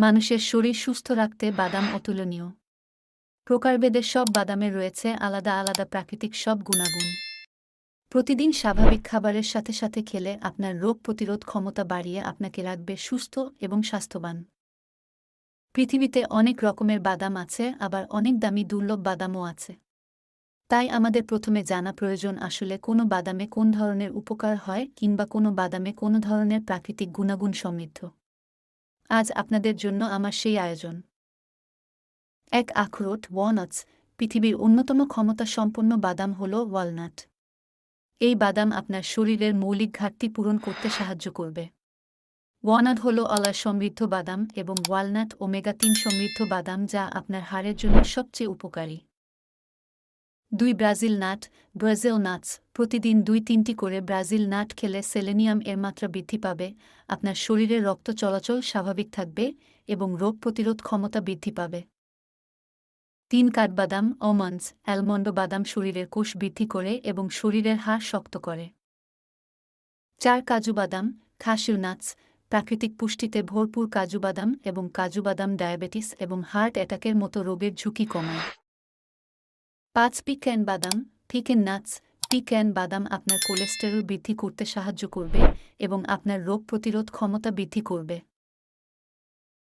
মানুষের শরীর সুস্থ রাখতে বাদাম অতুলনীয়। প্রকারভেদের সব বাদামে রয়েছে আলাদা আলাদা প্রাকৃতিক সব গুণাগুণ। প্রতিদিন স্বাভাবিক খাবারের সাথে সাথে খেলে আপনার রোগ প্রতিরোধ ক্ষমতা বাড়িয়ে আপনাকে রাখবে সুস্থ এবং স্বাস্থ্যবান। পৃথিবীতে অনেক রকমের বাদাম আছে, আবার অনেক দামি দুর্লভ বাদামও আছে। তাই আমাদের প্রথমে জানা প্রয়োজন আসলে কোনো বাদামে কোন ধরনের উপকার হয় কিংবা কোনো বাদামে কোনো ধরনের প্রাকৃতিক গুণাগুণ সমৃদ্ধ। আজ আপনাদের জন্য আমার সেই আয়োজন। এক আখরোট ওয়ালনাটস পৃথিবীর অন্যতম ক্ষমতা সম্পন্ন বাদাম হল ওয়ালনাট এই বাদাম আপনার শরীরের মৌলিক ঘাটতি পূরণ করতে সাহায্য করবে। ওয়ানাট হল অলার সমৃদ্ধ বাদাম এবং ওয়ালনাট ওমেগা তিন সমৃদ্ধ বাদাম যা আপনার হাড়ের জন্য সবচেয়ে উপকারী। দুই ব্রাজিল নাট, ব্রাজিল নাটস, প্রতিদিন দুই তিনটি করে ব্রাজিল নাট খেলে সেলেনিয়াম এর মাত্রা বৃদ্ধি পাবে, আপনার শরীরে রক্ত চলাচল স্বাভাবিক থাকবে এবং রোগ প্রতিরোধ ক্ষমতা বৃদ্ধি পাবে। তিন কাঠবাদাম অমন্ডস অ্যালমন্ড বাদাম শরীরের কোষ বৃদ্ধি করে এবং শরীরের হাড় শক্ত করে। চার কাজু বাদাম খাসিউ নাটস প্রাকৃতিক পুষ্টিতে ভরপুর কাজু বাদাম এবং কাজু বাদাম ডায়াবেটিস এবং হার্ট অ্যাটাকের মতো রোগের ঝুঁকি কমায়। পাঁচ পিকেন বাদাম পিকেন নাটস পিকেন বাদাম আপনার কোলেস্টেরল বৃদ্ধি করতে সাহায্য করবে এবং আপনার রোগ প্রতিরোধ ক্ষমতা বৃদ্ধি করবে।